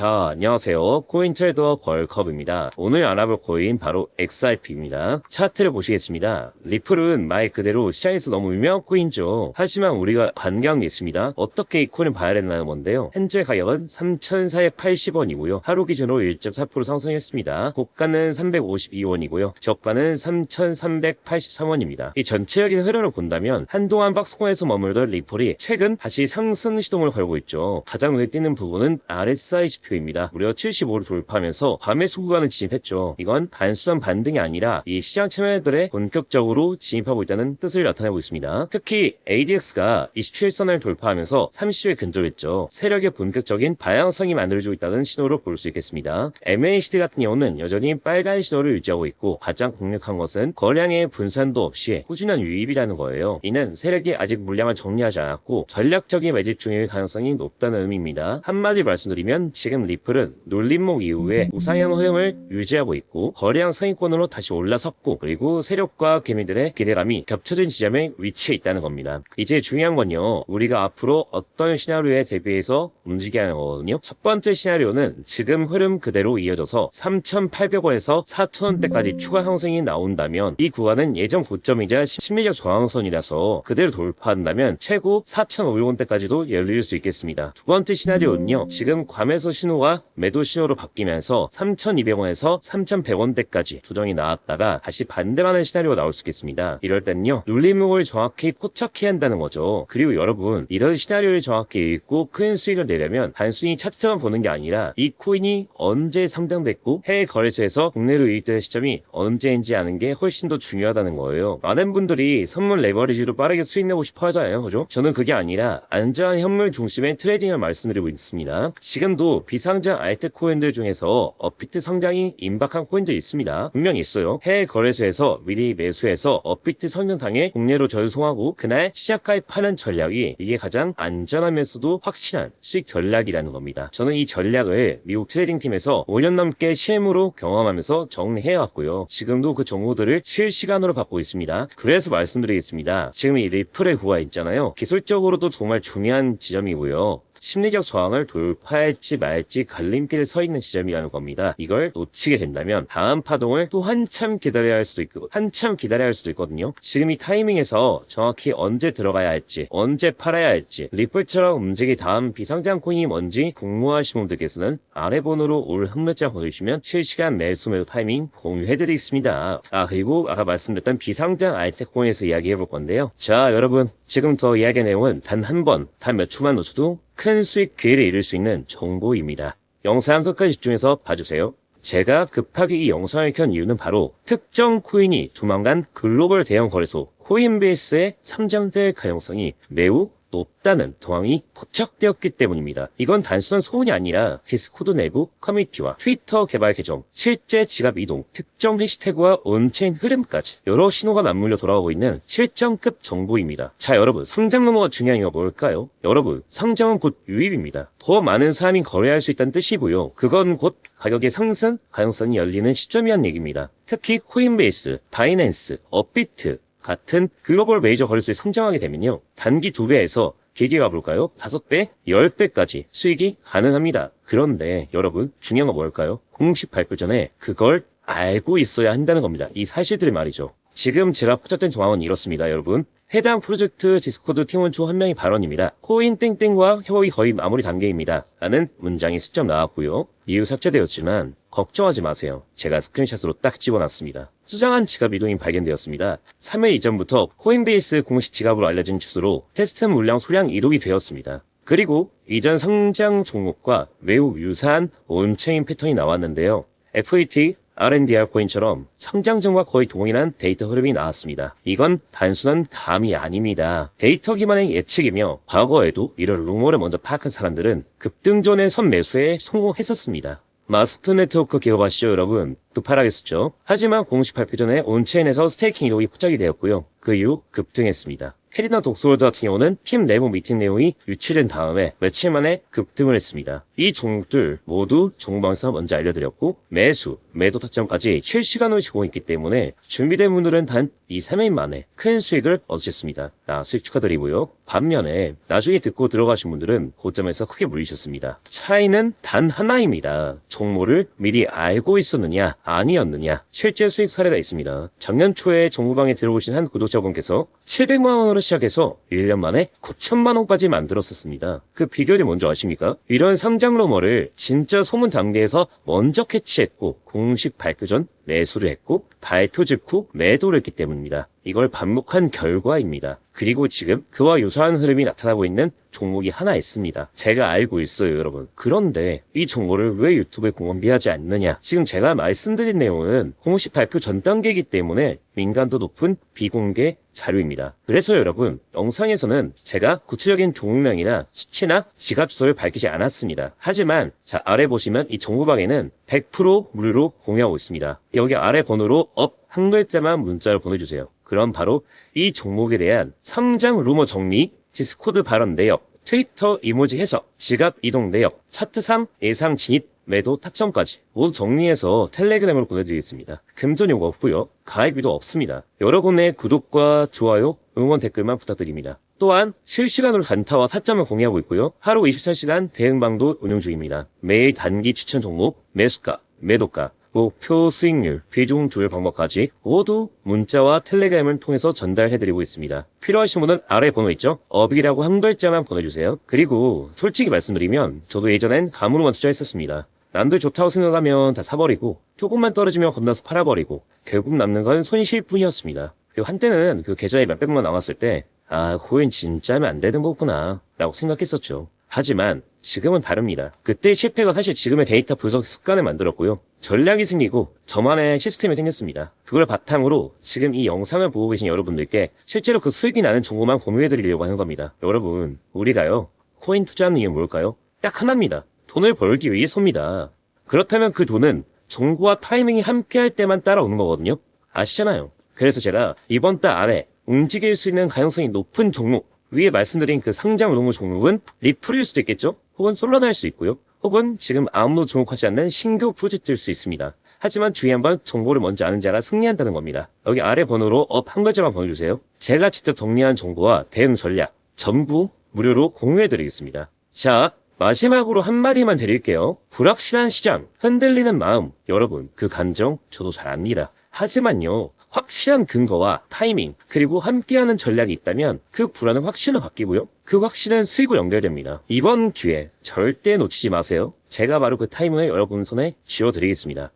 자, 안녕하세요. 코인 트레이더 벌컵입니다. 오늘 알아볼 코인 바로 XRP입니다. 차트를 보시겠습니다. 리플은 말 그대로 시장에서 너무 유명한 코인이죠. 하지만 우리가 반경이 있습니다. 어떻게 이 코인을 봐야 되나는 건데요. 현재 가격은 3,480원이고요. 하루 기준으로 1.4% 상승했습니다. 고가는 352원이고요. 저가는 3,383원입니다. 이 전체적인 흐름을 본다면 한동안 박스권에서 머물던 리플이 최근 다시 상승 시동을 걸고 있죠. 가장 눈에 띄는 부분은 RSI 지표 입니다. 무려 75를 돌파하면서 밤의 수구간을 진입했죠. 이건 단순한 반등이 아니라 이 시장 참여자들의 본격적으로 진입하고 있다는 뜻을 나타내고 있습니다. 특히 ADX가 27선을 돌파하면서 30에 근접했죠. 세력의 본격적인 방향성이 만들어지고 있다는 신호로 볼 수 있겠습니다. MACD 같은 경우는 여전히 빨간 신호를 유지하고 있고 가장 강력한 것은 거량의 분산도 없이 꾸준한 유입이라는 거예요. 이는 세력이 아직 물량을 정리하지 않았고 전략적인 매집 중일 가능성이 높다는 의미입니다. 한마디 말씀드리면 지금 리플은 놀림목 이후에 우상향 흐름을 유지하고 있고 거래량 상위권으로 다시 올라섰고 그리고 세력과 개미들의 기대감이 겹쳐진 지점에 위치해 있다는 겁니다. 이제 중요한 건요. 우리가 앞으로 어떤 시나리오에 대비해서 움직여야 하는 거거든요. 첫 번째 시나리오는 지금 흐름 그대로 이어져서 3,800원에서 4,000원대까지 추가 상승이 나온다면 이 구간은 예전 고점이자 심리적 저항선이라서 그대로 돌파한다면 최고 4,500원대까지도 열릴 수 있겠습니다. 두 번째 시나리오는요. 지금 괌에서 신호가 매도 신호로 바뀌면서 3,200원에서 3,100원대까지 조정이 나왔다가 다시 반등하는 시나리오가 나올 수 있겠습니다. 이럴 때는요. 눌림목을 정확히 포착해야 한다는 거죠. 그리고 여러분 이런 시나리오를 정확히 읽고 큰 수익을 내려면 단순히 차트만 보는 게 아니라 이 코인이 언제 상장됐고 해외 거래소에서 국내로 유입되는 시점이 언제인지 아는 게 훨씬 더 중요하다는 거예요. 많은 분들이 선물 레버리지로 빠르게 수익 내고 싶어 하잖아요. 그죠? 저는 그게 아니라 안전한 현물 중심의 트레이딩을 말씀드리고 있습니다. 지금도 비상장 알트 코인들 중에서 업비트 성장이 임박한 코인도 있습니다. 분명히 있어요. 해외 거래소에서 미리 매수해서 업비트 성장탕에 국내로 전송하고 그날 시작 가입하는 전략이 이게 가장 안전하면서도 확실한 수익 전략이라는 겁니다. 저는 이 전략을 미국 트레이딩 팀에서 5년 넘게 실무로 경험하면서 정리해왔고요. 지금도 그 정보들을 실시간으로 받고 있습니다. 그래서 말씀드리겠습니다. 지금 이 리플의 구가 있잖아요. 기술적으로도 정말 중요한 지점이고요. 심리적 저항을 돌파할지 말지 갈림길에 서 있는 지점이라는 겁니다. 이걸 놓치게 된다면 다음 파동을 또 한참 기다려야 할 수도 있고 한참 기다려야 할 수도 있거든요. 지금 이 타이밍에서 정확히 언제 들어가야 할지 언제 팔아야 할지 리플처럼 움직이 다음 비상장 코인이 뭔지 궁금하신 분들께서는 아래 번호로 올 흑물자 보내주시면 실시간 매수 매도 타이밍 공유해드리겠습니다. 아 그리고 아까 말씀드렸던 비상장 알테코인에서 이야기해볼 건데요. 자 여러분 지금부터 이야기 내용은 단 한 번, 단 몇 초만 놓쳐도 큰 수익 기회를 잃을 수 있는 정보입니다. 영상 끝까지 집중해서 봐주세요. 제가 급하게 이 영상을 켠 이유는 바로 특정 코인이 조만간 글로벌 대형 거래소 코인베이스에 상장될 가능성이 매우 높다는 정황이 포착되었기 때문입니다. 이건 단순한 소문이 아니라 디스코드 내부 커뮤니티와 트위터 개발 계정, 실제 지갑 이동, 특정 해시태그와 온체인 흐름까지 여러 신호가 맞물려 돌아오고 있는 실정급 정보입니다. 자 여러분 상장 넘어가 중요한 이유가 뭘까요? 여러분 상장은 곧 유입입니다. 더 많은 사람이 거래할 수 있다는 뜻이고요. 그건 곧 가격의 상승 가능성이 열리는 시점이란 얘기입니다. 특히 코인베이스, 바이낸스, 업비트 같은 글로벌 메이저 거래소에 성장하게 되면요. 단기 2배에서 길게 가볼까요? 5배, 10배까지 수익이 가능합니다. 그런데 여러분 중요한 건 뭘까요? 공식 발표 전에 그걸 알고 있어야 한다는 겁니다. 이 사실들이 말이죠. 지금 제가 포착된 정황은 이렇습니다, 여러분. 해당 프로젝트 디스코드 팀원 중 한 명의 발언입니다. 코인 땡땡과 협업이 거의 마무리 단계입니다. 라는 문장이 슬쩍 나왔고요. 이후 삭제되었지만 걱정하지 마세요. 제가 스크린샷으로 딱 집어놨습니다. 수장한 지갑 이동이 발견되었습니다. 3회 이전부터 코인베이스 공식 지갑으로 알려진 주소로 테스트 물량 소량 이동이 되었습니다. 그리고 이전 상장 종목과 매우 유사한 온체인 패턴이 나왔는데요. FET, RNDR 코인처럼 성장점과 거의 동일한 데이터 흐름이 나왔습니다. 이건 단순한 감이 아닙니다. 데이터 기반의 예측이며 과거에도 이런 루머를 먼저 파악한 사람들은 급등전의 선매수에 성공했었습니다. 마스터 네트워크 기억하시죠 여러분? 급하라겠었죠. 하지만 공식 발표 전에 온체인에서 스테이킹 이동이 포착이 되었고요. 그 이후 급등했습니다. 캐리나 독소월드 같은 경우는 팀 내부 미팅 내용이 유출된 다음에 며칠 만에 급등을 했습니다. 이 종목들 모두 종방에서 먼저 알려드렸고 매수, 매도 타점까지 실시간으로 제공했기 때문에 준비된 분들은 단 2, 3일 만에 큰 수익을 얻으셨습니다. 나 수익 축하드리고요. 반면에 나중에 듣고 들어가신 분들은 고점에서 크게 물리셨습니다. 차이는 단 하나입니다. 종목을 미리 알고 있었느냐 아니었느냐 실제 수익 사례가 있습니다. 작년 초에 정부방에 들어오신 한 구독자분께서 700만 원으로 시작해서 1년 만에 9천만 원까지 만들었었습니다. 그 비결이 뭔지 아십니까? 이런 상장 루머를 진짜 소문 단계에서 먼저 캐치했고 공식 발표 전 매수를 했고 발표 직후 매도를 했기 때문입니다. 이걸 반복한 결과입니다. 그리고 지금 그와 유사한 흐름이 나타나고 있는 종목이 하나 있습니다. 제가 알고 있어요, 여러분. 그런데 이 정보를 왜 유튜브에 공개하지 않느냐? 지금 제가 말씀드린 내용은 공식 발표 전 단계이기 때문에 민감도 높은 비공개 자료입니다. 그래서 여러분, 영상에서는 제가 구체적인 종목명이나 수치나 지갑 주소를 밝히지 않았습니다. 하지만 자 아래 보시면 이 정보방에는 100% 무료로 공유하고 있습니다. 여기 아래 번호로 업 한 글자만 문자를 보내주세요. 그럼 바로 이 종목에 대한 상장 루머 정리, 디스코드 발언 내역, 트위터 이모지 해석, 지갑 이동 내역, 차트상 예상 진입, 매도 타점까지 모두 정리해서 텔레그램으로 보내드리겠습니다. 금전 요구 없고요. 가입비도 없습니다. 여러분의 구독과 좋아요, 응원 댓글만 부탁드립니다. 또한 실시간으로 단타와 타점을 공유하고 있고요. 하루 24시간 대응방도 운영 중입니다. 매일 단기 추천 종목, 매수가, 매도가, 목표 수익률, 비중 조율 방법까지 모두 문자와 텔레그램을 통해서 전달해드리고 있습니다. 필요하신 분은 아래 번호 있죠? 업이라고 한 글자만 보내주세요. 그리고 솔직히 말씀드리면 저도 예전엔 감으로만 투자했었습니다. 남들 좋다고 생각하면 다 사버리고 조금만 떨어지면 건너서 팔아버리고 결국 남는 건 손실 뿐이었습니다. 그리고 한때는 그 계좌에 몇백만 나왔을 때 아, 코인 진짜 하면 안 되는 거구나 라고 생각했었죠. 하지만 지금은 다릅니다. 그때 실패가 사실 지금의 데이터 분석 습관을 만들었고요. 전략이 생기고 저만의 시스템이 생겼습니다. 그걸 바탕으로 지금 이 영상을 보고 계신 여러분들께 실제로 그 수익이 나는 정보만 공유해드리려고 하는 겁니다. 여러분, 우리가요, 코인 투자하는 이유 뭘까요? 딱 하나입니다. 돈을 벌기 위해서입니다. 그렇다면 그 돈은 정보와 타이밍이 함께할 때만 따라오는 거거든요. 아시잖아요. 그래서 제가 이번 달 안에 움직일 수 있는 가능성이 높은 종목, 위에 말씀드린 그 상장 우동무 종목은 리플일 수도 있겠죠? 혹은 솔라나일 수 있고요. 혹은 지금 아무도 주목하지 않는 신규 프로젝트일 수 있습니다. 하지만 주의 한 번 정보를 먼저 아는 자가 승리한다는 겁니다. 여기 아래 번호로 업 한 글자만 보내주세요. 제가 직접 정리한 정보와 대응 전략 전부 무료로 공유해드리겠습니다. 자, 마지막으로 한마디만 드릴게요. 불확실한 시장, 흔들리는 마음. 여러분, 그 감정 저도 잘 압니다. 하지만요, 확실한 근거와 타이밍, 그리고 함께하는 전략이 있다면 그 불안은 확신으로 바뀌고요. 그 확신은 수익으로 연결됩니다. 이번 기회 절대 놓치지 마세요. 제가 바로 그 타이밍을 여러분 손에 쥐어드리겠습니다.